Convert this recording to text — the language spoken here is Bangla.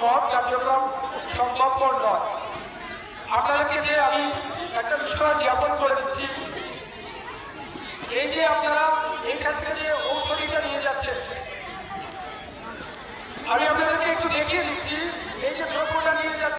পর কার্যক্রম সম্ভবপর নয়। আপনাদেরকে যে আমি একটা বিষয় জ্ঞাপন করে